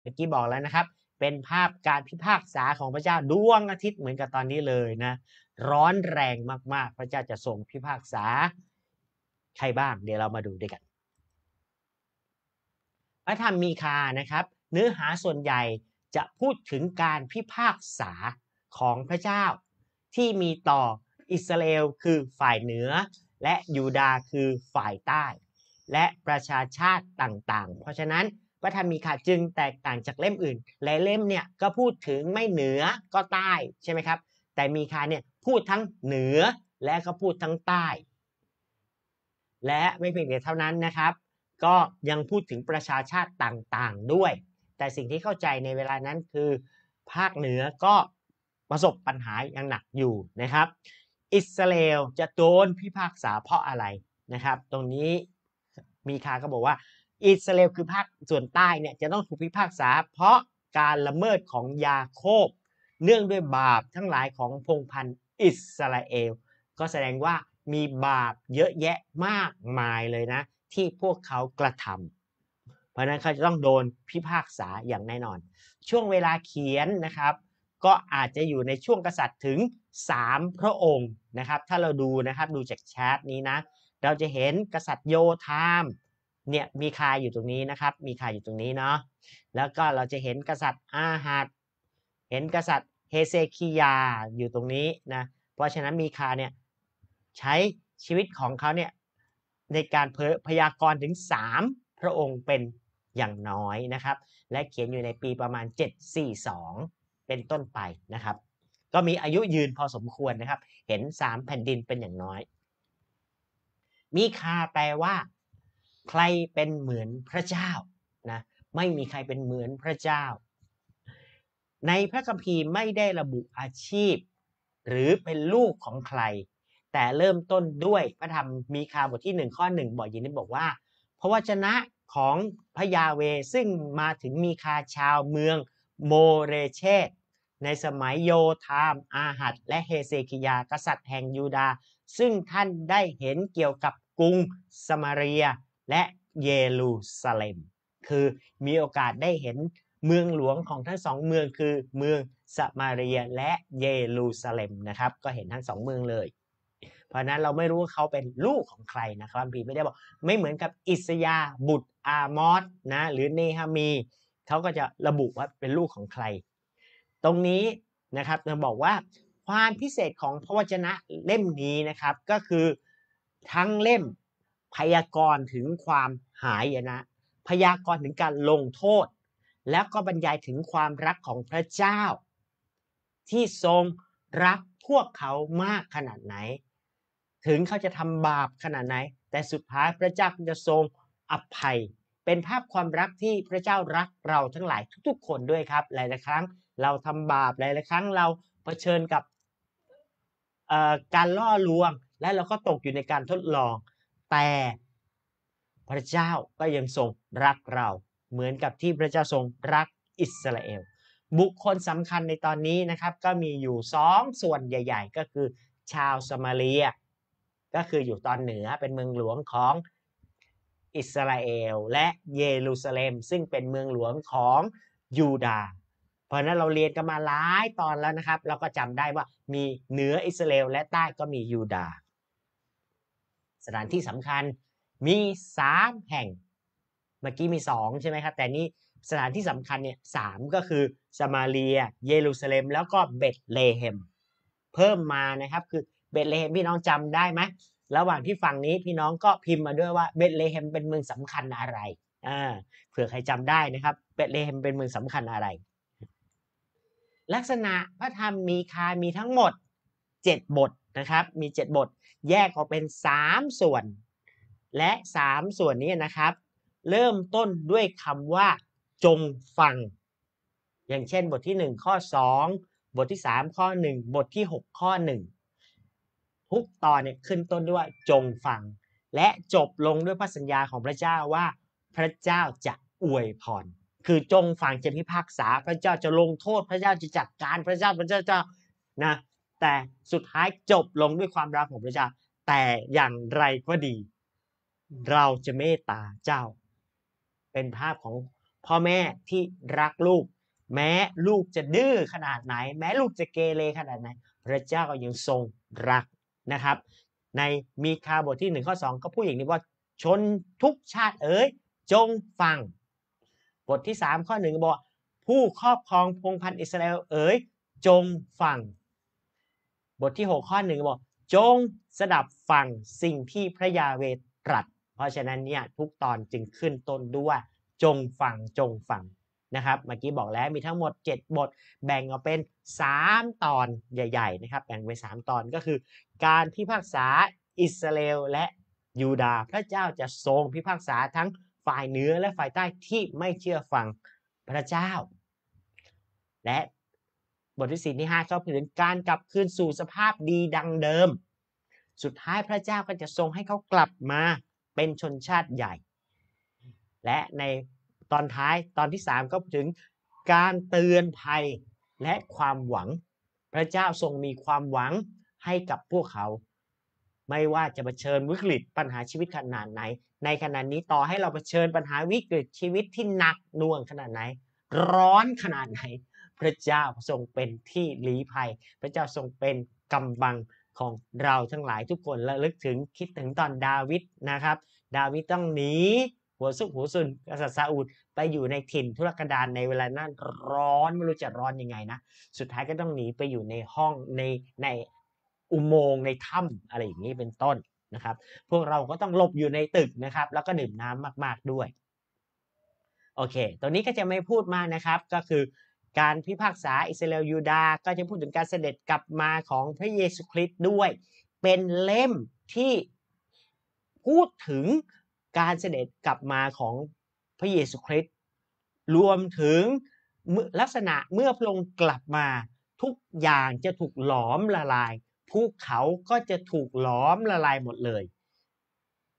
เมื่อกี้บอกแล้วนะครับ เป็นภาพการพิพากษาของพระเจ้าดวงอาทิตย์เหมือนกับตอนนี้เลยนะ ร้อนแรงมากๆ พระเจ้าจะทรงพิพากษาใครบ้าง เดี๋ยวเรามาดูด้วยกัน พระธรรมมีคานะครับ เนื้อหาส่วนใหญ่จะพูดถึงการพิพากษาของพระเจ้า ที่มีต่ออิสราเอลคือฝ่ายเหนือ และยูดาห์คือฝ่ายใต้ และประชาชาติต่างๆ เพราะฉะนั้น พระธรรมมีคาจึงแตกต่างจากเล่มอื่น หลายเล่มเนี่ยก็พูดถึงไม่เหนือก็ใต้ใช่ไหมครับ แต่มีคาเนี่ยพูดทั้งเหนือและก็พูดทั้งใต้ และไม่เพียงแต่เท่านั้นนะครับ ก็ยังพูดถึงประชาชาติต่างๆด้วย แต่สิ่งที่เข้าใจในเวลานั้นคือ ภาคเหนือก็ประสบปัญหาอย่างหนักอยู่นะครับ อิสราเอลจะโดนพิพากษาเพราะอะไรนะครับ ตรงนี้มีคาก็บอกว่า อิสราเอลคือภาคส่วนใต้เนี่ยจะต้องถูกพิพากษา เพราะการละเมิดของยาโคบ เนื่องด้วยบาปทั้งหลายของพงพันธ์อิสราเอล ก็แสดงว่ามีบาปเยอะแยะมากมายเลยนะ ที่พวกเขากระทำเพราะนั้นเขาจะต้องโดนพิพากษาอย่างแน่นอน ช่วงเวลาเขียนนะครับ ก็อาจจะอยู่ในช่วงกษัตริย์ถึง 3 พระองค์นะครับ ถ้าเราดูนะครับดูจากแชทนี้นะ เราจะเห็นกษัตริย์โยธาม เนี่ยมีคาอยู่ตรงนี้นะครับ มีคาอยู่ตรงนี้เนาะแล้วก็เราจะเห็นกษัตริย์อาหัดเห็นกษัตริย์เฮเซคิยาอยู่ตรงนี้นะเพราะฉะนั้นมีคาเนี่ยใช้ชีวิตของเขาเนี่ยในการพยากรณ์ถึง 3 พระองค์เป็นอย่างน้อยนะครับ และเขียนอยู่ในปีประมาณ 742 เป็นต้นไปนะครับ ก็มีอายุยืนพอสมควรนะครับ เห็น 3 แผ่นดินเป็นอย่างน้อย มีคาแปลว่า ใครเป็นเหมือนพระเจ้านะไม่มีใครเป็นเหมือนพระเจ้า ในพระคัมภีร์ไม่ได้ระบุอาชีพ หรือเป็นลูกของใคร แต่เริ่มต้นด้วยพระธรรมมีคาบทที่1ข้อ1บอกย่างนี้บอกว่า พระวจนะของพระยาเวซึ่งมาถึงมีคาชาวเมืองโมเรเชตในสมัยโยธามอาหัดและเฮเซคิยากษัตริย์แห่งยูดา ซึ่งท่านได้เห็นเกี่ยวกับกรุงสมาเรีย และเยรูซาเล็ม คือมีโอกาสได้เห็นเมืองหลวงของทั้งสองเมืองคือเมืองสมาเรียและเยรูซาเล็มนะครับ ก็เห็นทั้งสองเมืองเลย เพราะนั้นเราไม่รู้ว่าเขาเป็นลูกของใครนะครับพีไม่ได้บอกไม่เหมือนกับอิสยาบุตรอามอสนะหรือเนฮามีเขาก็จะระบุว่าเป็นลูกของใคร ตรงนี้นะครับจะบอกว่าความพิเศษของพระวจนะเล่มนี้นะครับ ก็คือทั้งเล่ม พยากรณ์ถึงความหายนะ พยากรณ์ถึงการลงโทษ แล้วก็บรรยายถึงความรักของพระเจ้า ที่ทรงรักพวกเขามากขนาดไหน ถึงเขาจะทำบาปขนาดไหน แต่สุดท้ายพระเจ้าจะทรงอภัย เป็นภาพความรักที่พระเจ้ารักเราทั้งหลายทุกๆ คนด้วยครับ หลายๆครั้งเราทำบาปหลายๆครั้งเราเผชิญกับการล่อลวงและเราก็ตกอยู่ในการทดลอง แต่พระเจ้าก็ยังทรงรักเรา เหมือนกับที่พระเจ้าทรงรักอิสราเอลบุคคลสำคัญในตอนนี้นะครับ ก็มีอยู่สองส่วนใหญ่ ๆ ก็คือชาวสมาเรีย ก็คืออยู่ตอนเหนือเป็นเมืองหลวงของอิสราเอลและเยรูซาเล็ม ซึ่งเป็นเมืองหลวงของยูดาห์เพราะนั้นเราเรียนกันมาหลายตอนแล้วนะครับ เราก็จำได้ว่ามีเหนืออิสราเอลและใต้ก็มียูดาห์ สถานที่สำคัญมีสามแห่ง เมื่อกี้มีสองใช่ไหมครับ แต่นี่สถานที่สำคัญเนี่ยสามก็คือสมาเรีย เยรูซาเล็ม แล้วก็เบตเลเฮม เพิ่มมานะครับคือเบตเลเฮมพี่น้องจำได้ไหมระหว่างที่ฟังนี้พี่น้องก็พิมพ์มาด้วยว่าเบตเลเฮมเป็นเมืองสำคัญอะไรอ่าเผื่อใครจำได้นะครับเบตเลเฮมเป็นเมืองสำคัญอะไร ลักษณะพระธรรมมีคามีทั้งหมด 7 บท นะครับ มี 7 บท แยกออกเป็น 3 ส่วน และ 3 ส่วนนี้นะครับ เริ่มต้นด้วยคำว่า จงฟัง อย่างเช่น บทที่ 1 ข้อ 2 บทที่ 3 ข้อ 1 บทที่ 6 ข้อ 1 ทุกตอนเนี่ยขึ้นต้นด้วยจงฟัง และจบลงด้วยพระสัญญาของพระเจ้าว่า พระเจ้าจะอวยพรคือจงฟังจะพิพากษาพระเจ้าจะลงโทษพระเจ้าจะจัดการพระเจ้าพระเจ้าจะนะ แต่สุดท้ายจบลงด้วยความรักของพระเจ้า แต่อย่างไรก็ดี เราจะเมตตาเจ้า เป็นภาพของพ่อแม่ที่รักลูก แม้ลูกจะดื้อขนาดไหน แม้ลูกจะเกเรขนาดไหน พระเจ้าก็ยังทรงรักนะครับ ในมีคาบทที่หนึ่งข้อสองก็พูดอย่างนี้ว่าชนทุกชาติเอ๋ยจงฟัง บทที่สามข้อหนึ่งบอกผู้ครอบครองพงพันธุ์อิสราเอลเอ๋ยจงฟัง บทที่หกข้อหนึ่งบอก จงสดับฟังสิ่งที่พระยาเวตรัส เพราะฉะนั้นเนี่ยทุกตอนจึงขึ้นต้นด้วยจงฟังจงฟังนะครับเมื่อกี้บอกแล้วมีทั้งหมด 7 บท แบ่งออกเป็น 3 ตอนใหญ่ ๆ นะครับ แบ่งเป็น3ตอนก็คือ การพิพากษาอิสราเอลและยูดาห์พระเจ้าจะทรงพิพากษาทั้งฝ่ายเหนือและฝ่ายใต้ที่ไม่เชื่อฟังพระเจ้า และ บทที่สี่ที่ห้าก็ถึงการกลับคืนสู่สภาพดีดังเดิม สุดท้ายพระเจ้าก็จะทรงให้เขากลับมาเป็นชนชาติใหญ่ และในตอนท้ายตอนที่สามก็ถึงการเตือนภัยและความหวัง พระเจ้าทรงมีความหวังให้กับพวกเขา ไม่ว่าจะเผชิญวิกฤตปัญหาชีวิตขนาดไหน ในขณะนี้ต่อให้เราเผชิญปัญหาวิกฤตชีวิตที่หนักหน่วงขนาดไหน ร้อนขนาดไหน พระเจ้าทรงเป็นที่ลี้ภัย พระเจ้าทรงเป็นกำบังของเราทั้งหลายทุกคนระลึกถึงคิดถึงตอนดาวิดนะครับ ดาวิดต้องหนีหัวซุกหัวซุนกษัตริย์ซาอุดไปอยู่ในถิ่นทุรกันดารในเวลานั้นร้อนไม่รู้จะร้อนยังไงนะ สุดท้ายก็ต้องหนีไปอยู่ในห้องในในอุโมงค์ในถ้ำอะไรอย่างนี้เป็นต้นนะครับ พวกเราก็ต้องหลบอยู่ในตึกนะครับ แล้วก็ดื่มน้ำมาก ๆด้วย โอเค ตัวนี้ก็จะไม่พูดมากนะครับ ก็คือ การพิพากษาอิสราเอลยูดาห์ก็จะพูดถึงการเสด็จกลับมาของพระเยซูคริสต์ด้วย เป็นเล่มที่พูดถึงการเสด็จกลับมาของพระเยซูคริสต์รวมถึงลักษณะเมื่อพระองค์กลับมา ทุกอย่างจะถูกหลอมละลายภูเขาก็จะถูกหลอมละลายหมดเลย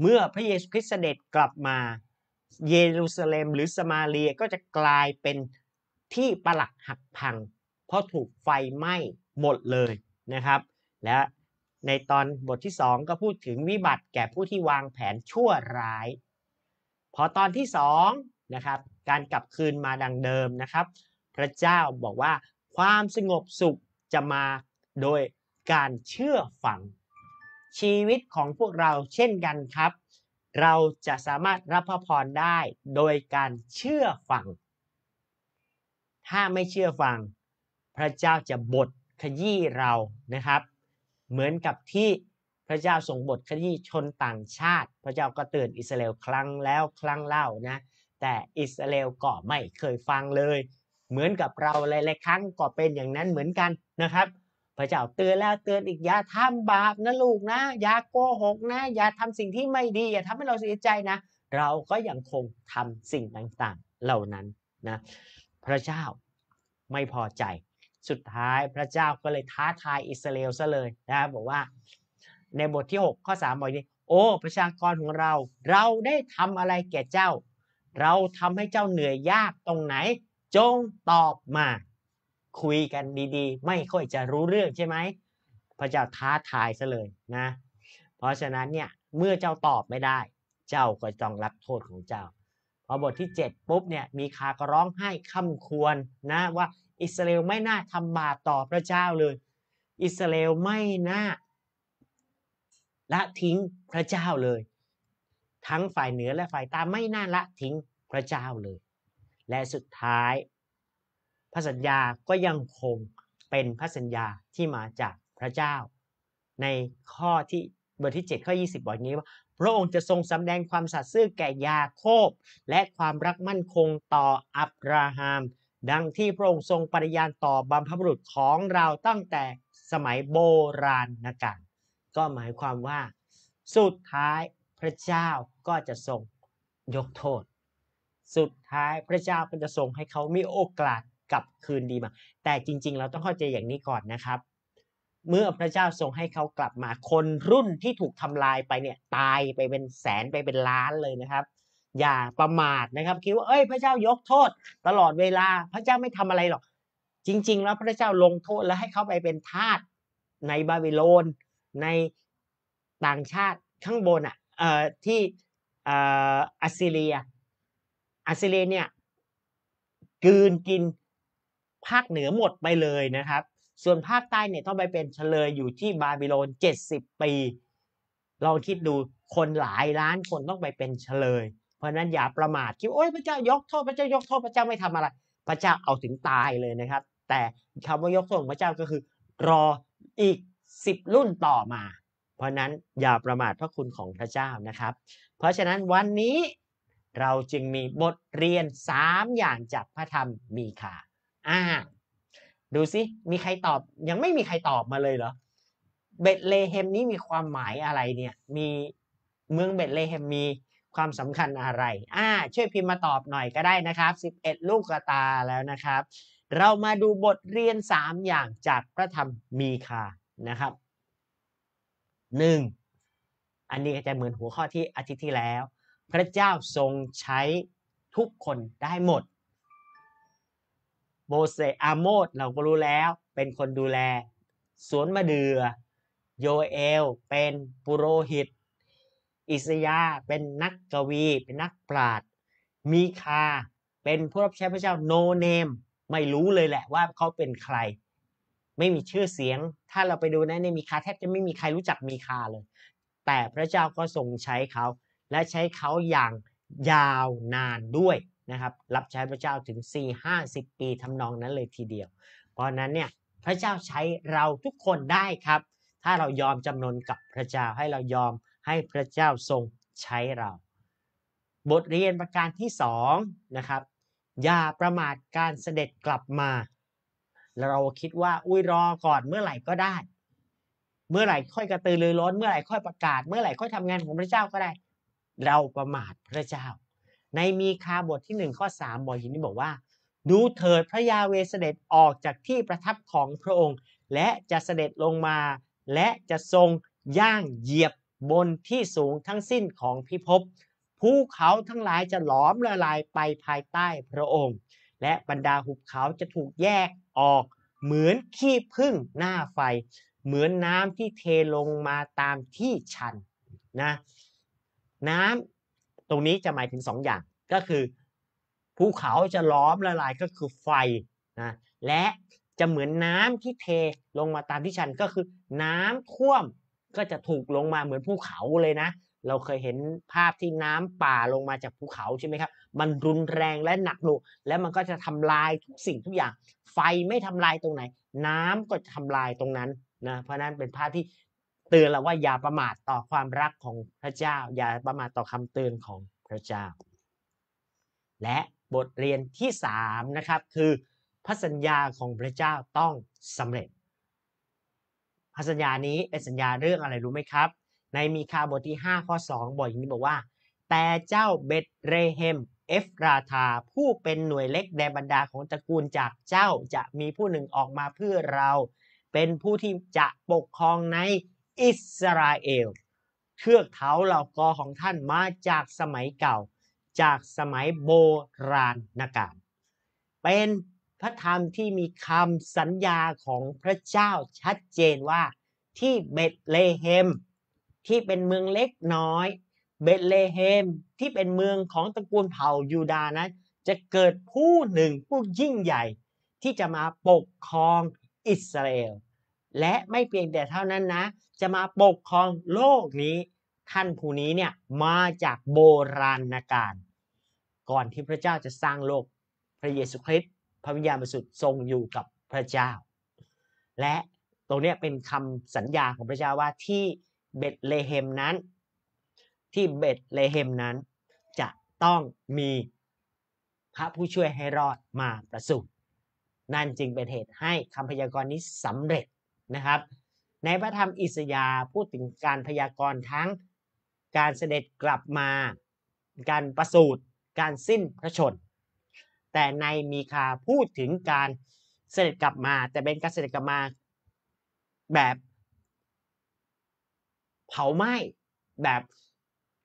เมื่อพระเยซูคริสต์เสด็จกลับมา เยรูซาเล็มหรือสมาเรียก็จะกลายเป็น ที่ปลักหักพัง เพราะถูกไฟไหม้หมดเลยนะครับ และในตอนบทที่ 2 ก็พูดถึงวิบัติแก่ผู้ที่วางแผนชั่วร้าย พอตอนที่2นะครับการกลับคืนมาดังเดิมนะครับ พระเจ้าบอกว่าความสงบสุขจะมาโดยการเชื่อฟัง ชีวิตของพวกเราเช่นกันครับ เราจะสามารถรับพระพรได้โดยการเชื่อฟัง ถ้าไม่เชื่อฟัง พระเจ้าจะบทขยี้เรานะครับ เหมือนกับที่พระเจ้าส่งบทขยี้ชนต่างชาติ พระเจ้าก็เตือนอิสราเอลครั้งแล้วครั้งเล่านะ แต่อิสราเอลก็ไม่เคยฟังเลย เหมือนกับเราหลายๆครั้งก็เป็นอย่างนั้นเหมือนกันนะครับ พระเจ้าเตือนแล้วเตือนอีกอย่าทำบาปนะลูกนะ อย่าโกหกนะ อย่าทำสิ่งที่ไม่ดี อย่าทำให้เราเสียใจนะ เราก็ยังคงทำสิ่งต่างๆเหล่านั้นนะ พระเจ้าไม่พอใจ สุดท้ายพระเจ้าก็เลยท้าทายอิสราเอลซะเลยนะบอกว่า ในบทที่ 6 ข้อ 3 บอกนี้ โอ้ ประชากรของเรา เราได้ทำอะไรแก่เจ้า เราทำให้เจ้าเหนื่อยยากตรงไหน จงตอบมา คุยกันดีๆ ไม่ค่อยจะรู้เรื่องใช่ไหมพระเจ้าท้าทายซะเลยนะ เพราะฉะนั้นเนี่ยเมื่อเจ้าตอบไม่ได้ เจ้าก็ต้องรับโทษของเจ้า พอบทที่ 7 ปุ๊บเนี่ยมีคากร้องให้คำควรนะว่าอิสราเอลไม่น่าทำบาปต่อพระเจ้าเลย อิสราเอลไม่น่าละทิ้งพระเจ้าเลย ทั้งฝ่ายเหนือและฝ่ายใต้ไม่น่าละทิ้งพระเจ้าเลย และสุดท้ายพระสัญญาก็ยังคงเป็นพระสัญญาที่มาจากพระเจ้า ในข้อที่บทที่ 7 ข้อ 20 บอกนี้ว่า พระองค์จะทรงสำแดงความสัตย์ซื่อแก่ยาโคบ และความรักมั่นคงต่ออับราฮัมดังที่พระองค์ทรงปฏิญาณต่อบรรพบุรุษของเราตั้งแต่สมัยโบราณนกาลก็หมายความว่า สุดท้ายพระเจ้าก็จะทรงยกโทษ สุดท้ายพระเจ้าก็จะทรงให้เขามีโอกาสกลับคืนดีมา แต่จริง ๆ เราต้องเข้าใจอย่างนี้ก่อนนะครับ เมื่อพระเจ้าทรงให้เขากลับมาคนรุ่นที่ถูกทำลายไปเนี่ยตายไปเป็นแสนไปเป็นล้านเลยนะครับ อย่าประมาทนะครับ คิดว่าเอ้ยพระเจ้ายกโทษ ตลอดเวลาพระเจ้าไม่ทำอะไรหรอก จริง ๆ แล้วพระเจ้าลงโทษแล้วให้เขาไปเป็นทาสในบาบิโลน ในต่างชาติข้างบนอะเอ่อที่เอ่ออัสซีเรียอัสซีเรียเนี่ยกืนกินภาคเหนือหมดไปเลยนะครับ ส่วนภาคใต้เนี่ยต้องไปเป็นเฉลยอยู่ที่บาบิโลน 70 ปีลองคิดดูคนหลายล้านคนต้องไปเป็นเฉลย เพราะนั้นอย่าประมาทคิดโอ้ยพระเจ้ายกโทษพระเจ้ายกโทษพระเจ้าไม่ทำอะไร พระเจ้าเอาถึงตายเลยนะครับ แต่คำว่ายกโทษของพระเจ้าก็คือ รออีก 10 รุ่นต่อมา เพราะนั้นอย่าประมาทพระคุณของพระเจ้านะครับ เพราะฉะนั้นวันนี้เราจึงมีบทเรียน 3 อย่างจากพระธรรมมีคาอ่า ดูสิมีใครตอบยังไม่มีใครตอบมาเลยเหรอเบตเลเฮมนี้มีความหมายอะไรเนี่ยมีเมืองเบตเลเฮมมีความสำคัญอะไรอ่าช่วยพิมพ์มาตอบหน่อยก็ได้นะครับ 11 ลูกกระตาแล้วนะครับ เรามาดูบทเรียน 3 อย่างจากพระธรรมมีคานะครับ 1. อันนี้ก็จะเหมือนหัวข้อที่อาทิตย์ที่แล้ว พระเจ้าทรงใช้ทุกคนได้หมด โมเสสอาโมดเราก็รู้แล้ว เป็นคนดูแล สวนมะเดือโยเอล เป็นปุโรหิต อิสยาเป็นนักกวี เป็นนักปราชญ์มีคา เป็นผู้รับใช้พระเจ้าโนเนม ไม่รู้เลยแหละว่าเขาเป็นใคร ไม่มีชื่อเสียง ถ้าเราไปดูนะในมีคาแทบจะไม่มีใครรู้จักมีคาเลย แต่พระเจ้าก็ทรงใช้เขา และใช้เขาอย่างยาวนานด้วย นะครับรับใช้พระเจ้าถึง 4 50 ปีทำนองนั้นเลยทีเดียว เพราะนั้นเนี่ยพระเจ้าใช้เราทุกคนได้ครับ ถ้าเรายอมจำนนกับพระเจ้าให้เรายอมให้พระเจ้าทรงใช้เรา บทเรียนประการที่สองนะครับอย่าประมาทการเสด็จกลับมา เราคิดว่าอุ้ยรอก่อนเมื่อไหร่ก็ได้ เมื่อไหร่ค่อยกระตือรือร้น เมื่อไหร่ค่อยประกาศ เมื่อไหร่ค่อยทำงานของพระเจ้าก็ได้ เราประมาทพระเจ้า ในมีคาบทที่หนึ่งข้อสามบอกอย่างนี้บอกว่า ดูเถิดพระยาเวเสด็จออกจากที่ประทับของพระองค์ และจะเสด็จลงมา และจะทรงย่างเหยียบบนที่สูงทั้งสิ้นของพิภพภูเขาทั้งหลายจะหลอมละลายไปภายใต้พระองค์ และบรรดาหุบเขาจะถูกแยกออกเหมือนขี้ผึ้งหน้าไฟ เหมือนน้ำที่เทลงมาตามที่ชันนะน้ำ ตรงนี้จะหมายถึงสองอย่างก็คือภูเขาจะล้อมละลายก็คือไฟนะและจะเหมือนน้ำที่เทลงมาตามที่ชันก็คือน้ำท่วมก็จะถูกลงมาเหมือนภูเขาเลยนะ เราเคยเห็นภาพที่น้ำป่าลงมาจากภูเขาใช่ไหมครับ มันรุนแรงและหนักหน่วงและมันก็จะทำลายทุกสิ่งทุกอย่าง ไฟไม่ทำลายตรงไหน น้ำก็จะทำลายตรงนั้นนะเพราะนั้นเป็นภาพที่ เตือนเราว่าอย่าประมาทต่อความรักของพระเจ้า อย่าประมาทต่อคำเตือนของพระเจ้า และบทเรียนที่สามนะครับคือพระสัญญาของพระเจ้าต้องสำเร็จพระสัญญานี้เป็นสัญญาเรื่องอะไรรู้ไหมครับ ในมีคาบทที่ 5 ข้อ 2 บอกอย่างนี้บอกว่า แต่เจ้าเบตเรเฮมเอฟราธาผู้เป็นหน่วยเล็กในบรรดาของตระกูลจากเจ้าจะมีผู้หนึ่งออกมาเพื่อเรา เป็นผู้ที่จะปกครองใน อิสราเอล เทือกเขาเหล่ากอของท่านมาจากสมัยเก่า จากสมัยโบราณนกาลเป็นพระธรรมที่มีคำสัญญาของพระเจ้าชัดเจนว่าที่เบตเลเฮม ที่เป็นเมืองเล็กน้อย เบตเลเฮมที่เป็นเมืองของตระกูลเผ่ายูดานั้น จะเกิดผู้หนึ่งผู้ยิ่งใหญ่ ที่จะมาปกครองอิสราเอล และไม่เพียงแต่เท่านั้นนะ จะมาปกครองโลกนี้ ท่านผู้นี้เนี่ยมาจากโบราณกาลก่อนที่พระเจ้าจะสร้างโลก พระเยซูคริสต์พระวิญญาณบริสุทธิ์ทรงอยู่กับพระเจ้า และตรงนี้เป็นคำสัญญาของพระเจ้าว่าที่เบตเลเฮมนั้น ที่เบตเลเฮมนั้น จะต้องมีพระผู้ช่วยให้รอดมาประสูตินั่นจึงเป็นเหตุให้คำพยากรณ์นี้สำเร็จ นะครับ ในพระธรรมอิสยาพูดถึงการพยากรณ์ทั้งการเสด็จกลับมา การประสูติการสิ้นพระชน แต่ในมีคาพูดถึงการเสด็จกลับมา แต่เป็นการเสด็จกลับมาแบบเผาไหม้แบบ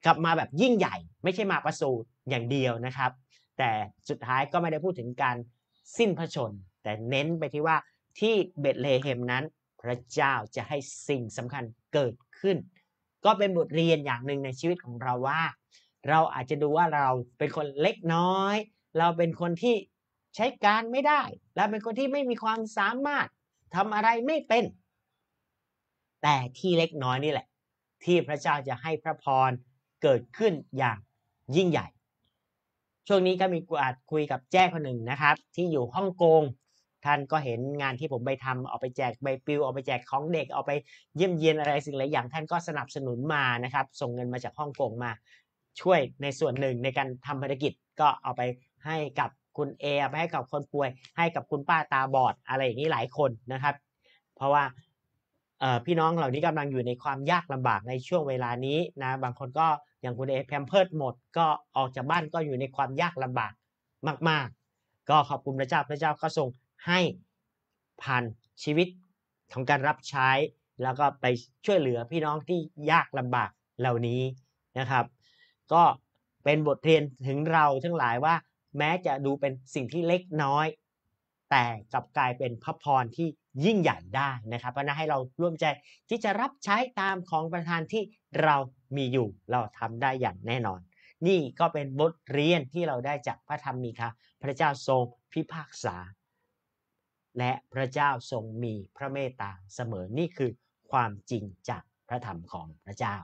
กลับมาแบบยิ่งใหญ่ ไม่ใช่มาประสูติอย่างเดียวนะครับ แต่สุดท้ายก็ไม่ได้พูดถึงการสิ้นพระชน แต่เน้นไปที่ว่าที่เบตเลเฮมนั้น พระเจ้าจะให้สิ่งสำคัญเกิดขึ้น ก็เป็นบทเรียนอย่างหนึ่งในชีวิตของเราว่า เราอาจจะดูว่าเราเป็นคนเล็กน้อย เราเป็นคนที่ใช้การไม่ได้และเป็นคนที่ไม่มีความสามารถทำอะไรไม่เป็น แต่ที่เล็กน้อยนี่แหละ ที่พระเจ้าจะให้พระพรเกิดขึ้นอย่างยิ่งใหญ่ ช่วงนี้ก็มีกูอาจคุยกับแจ้คนหนึ่งนะครับ ที่อยู่ฮ่องกง ท่านก็เห็นงานที่ผมไปทำเอาไปแจกใบปลิวเอาไปแจกของเด็กเอาไปเยี่ยมเยียนอะไรสิ่งหลายอย่างท่านก็สนับสนุนมานะครับ ส่งเงินมาจากฮ่องกงมา ช่วยในส่วนหนึ่งในการทำภารกิจก็เอาไปให้กับคุณเอเอาไปให้กับคนป่วย ให้กับคุณป้าตาบอดอะไรอย่างนี้หลายคนนะครับ เพราะว่าพี่น้องเหล่านี้กำลังอยู่ในความยากลำบากในช่วงเวลานี้นะบางคนก็อย่างคุณเอแพมเพิร์ดหมดก็ออกจากบ้านก็อยู่ในความยากลำบากมาก ๆ ก็ขอบคุณพระเจ้าพระเจ้าก็ทรง ให้ผ่านชีวิตของการรับใช้ แล้วก็ไปช่วยเหลือพี่น้องที่ยากลำบากเหล่านี้นะครับ ก็เป็นบทเรียนถึงเราทั้งหลายว่า แม้จะดูเป็นสิ่งที่เล็กน้อย แต่กลับกลายเป็นพระพรที่ยิ่งใหญ่ได้นะครับเพราะนั้นให้เราร่วมใจที่จะรับใช้ตามของประทานที่เรามีอยู่เราทำได้อย่างแน่นอน นี่ก็เป็นบทเรียนที่เราได้จากพระธรรมมีค่ะพระเจ้าทรงพิพากษา และพระเจ้าทรงมีพระเมตตาเสมอนี่คือความจริงจากพระธรรมของพระเจ้า